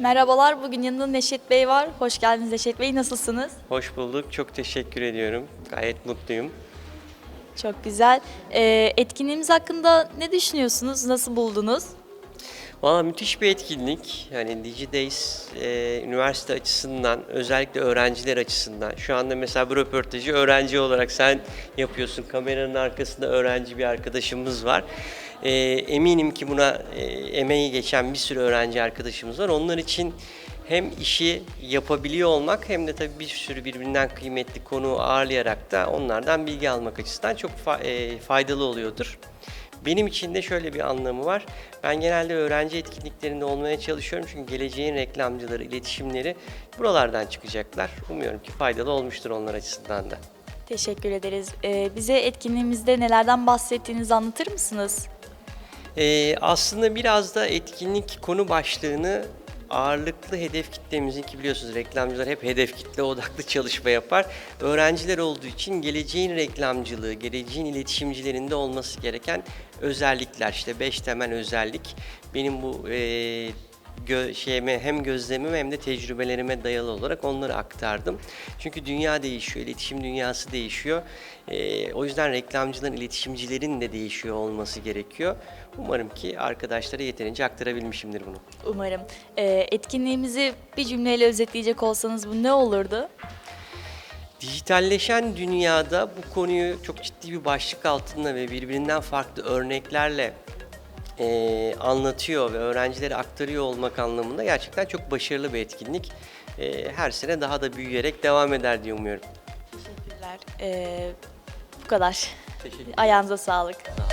Merhabalar, bugün yanında Neşet Bey var. Hoş geldiniz Neşet Bey, nasılsınız? Hoş bulduk. Çok teşekkür ediyorum. Gayet mutluyum. Çok güzel. Ee, etkinliğimiz hakkında ne düşünüyorsunuz, nasıl buldunuz? Valla müthiş bir etkinlik. Yani DigiDays e, üniversite açısından, özellikle öğrenciler açısından. Şu anda mesela bu röportajı öğrenci olarak sen yapıyorsun. Kameranın arkasında öğrenci bir arkadaşımız var. E, eminim ki buna e, emeği geçen bir sürü öğrenci arkadaşımız var. Onlar için hem işi yapabiliyor olmak hem de tabii bir sürü birbirinden kıymetli konu ağırlayarak da onlardan bilgi almak açısından çok e, faydalı oluyordur. Benim için de şöyle bir anlamı var. Ben genelde öğrenci etkinliklerinde olmaya çalışıyorum çünkü geleceğin reklamcıları, iletişimleri buralardan çıkacaklar. Umuyorum ki faydalı olmuştur onlar açısından da. Teşekkür ederiz. Ee, bize etkinliğimizde nelerden bahsettiğinizi anlatır mısınız? Ee, aslında biraz da etkinlik konu başlığını ağırlıklı hedef kitlemizin ki biliyorsunuz reklamcılar hep hedef kitle odaklı çalışma yapar. Öğrenciler olduğu için geleceğin reklamcılığı, geleceğin iletişimcilerinde olması gereken özellikler işte beş temel özellik benim bu e, gö- şeyime hem gözlemime hem de tecrübelerime dayalı olarak onları aktardım. Çünkü dünya değişiyor, iletişim dünyası değişiyor. Ee, o yüzden reklamcıların, iletişimcilerin de değişiyor olması gerekiyor. Umarım ki arkadaşlara yeterince aktarabilmişimdir bunu. Umarım. Ee, etkinliğimizi bir cümleyle özetleyecek olsanız bu ne olurdu? Dijitalleşen dünyada bu konuyu çok ciddi bir başlık altında ve birbirinden farklı örneklerle eee, anlatıyor ve öğrencilere aktarıyor olmak anlamında gerçekten çok başarılı bir etkinlik. Eee, her sene daha da büyüyerek devam eder diye umuyorum. Teşekkürler. Ee, bu kadar. Teşekkür Ayağınıza sağlık. Sağ